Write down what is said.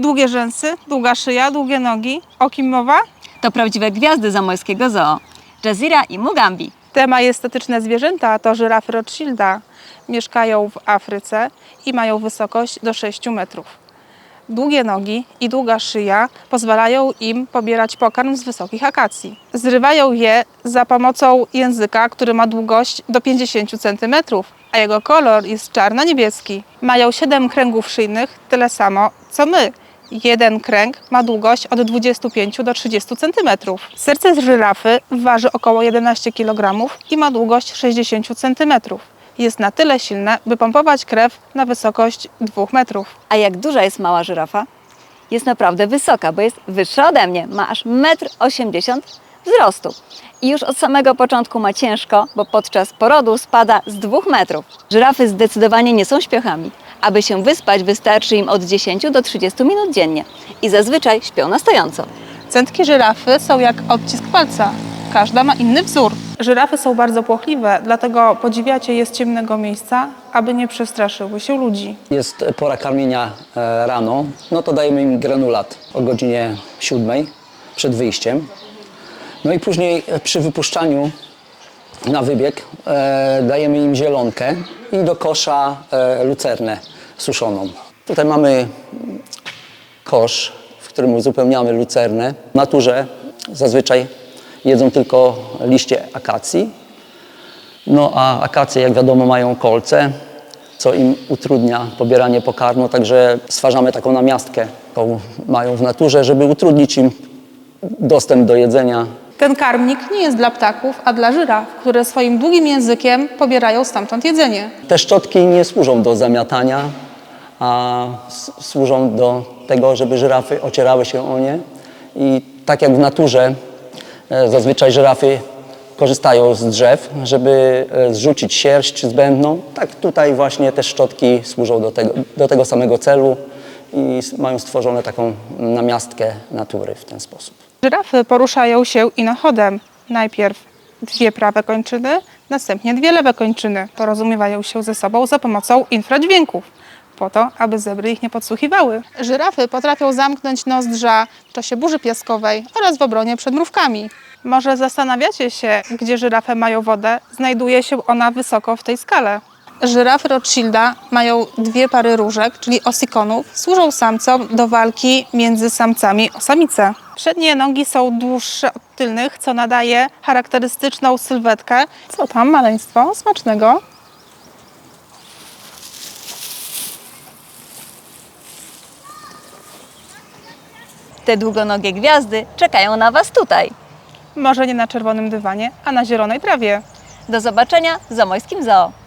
Długie rzęsy, długa szyja, długie nogi. O kim mowa? To prawdziwe gwiazdy zamojskiego zoo. Jazira i Mugambi. Te majestatyczne zwierzęta to żyrafy Rothschilda. Mieszkają w Afryce i mają wysokość do 6 metrów. Długie nogi i długa szyja pozwalają im pobierać pokarm z wysokich akacji. Zrywają je za pomocą języka, który ma długość do 50 cm, a jego kolor jest czarno-niebieski. Mają 7 kręgów szyjnych, tyle samo co my. Jeden kręg ma długość od 25 do 30 cm. Serce z żyrafy waży około 11 kg i ma długość 60 cm. Jest na tyle silne, by pompować krew na wysokość 2 metrów. A jak duża jest mała żyrafa? Jest naprawdę wysoka, bo jest wyższa ode mnie. Ma aż 1,80 m wzrostu. I już od samego początku ma ciężko, bo podczas porodu spada z 2 metrów. Żyrafy zdecydowanie nie są śpiochami. Aby się wyspać, wystarczy im od 10 do 30 minut dziennie. I zazwyczaj śpią na stojąco. Centki żyrafy są jak odcisk palca. Każda ma inny wzór. Żyrafy są bardzo płochliwe, dlatego podziwiacie je z ciemnego miejsca, aby nie przestraszyły się ludzi. Jest pora karmienia e, rano, no to dajemy im granulat o godzinie 7 przed wyjściem. No i później e, przy wypuszczaniu na wybieg e, dajemy im zielonkę i do kosza e, lucernę suszoną. Tutaj mamy kosz, w którym uzupełniamy lucernę. W naturze zazwyczaj jedzą tylko liście akacji, no a akacje, jak wiadomo, mają kolce, co im utrudnia pobieranie pokarmu, także stwarzamy taką namiastkę, którą mają w naturze, żeby utrudnić im dostęp do jedzenia. Ten karmnik nie jest dla ptaków, a dla żyraf, które swoim długim językiem pobierają stamtąd jedzenie. Te szczotki nie służą do zamiatania, a służą do tego, żeby żyrafy ocierały się o nie. I tak jak w naturze, e, zazwyczaj żyrafy korzystają z drzew, żeby e, zrzucić sierść zbędną, tak tutaj właśnie te szczotki służą do tego, do tego samego celu i mają stworzone taką namiastkę natury w ten sposób. Żyrafy poruszają się inochodem. Najpierw dwie prawe kończyny, następnie dwie lewe kończyny. Porozumiewają się ze sobą za pomocą infradźwięków, po to, aby zebry ich nie podsłuchiwały. Żyrafy potrafią zamknąć nozdrza w czasie burzy piaskowej oraz w obronie przed mrówkami. Może zastanawiacie się, gdzie żyrafy mają wodę? Znajduje się ona wysoko w tej skale. Żyrafy Rothschilda mają dwie pary różek, czyli osikonów. Służą samcom do walki między samcami o samice. Przednie nogi są dłuższe od tylnych, co nadaje charakterystyczną sylwetkę. Co tam, maleństwo? Smacznego. Te długonogie gwiazdy czekają na Was tutaj. Może nie na czerwonym dywanie, a na zielonej trawie. Do zobaczenia w Zamojskim Zoo.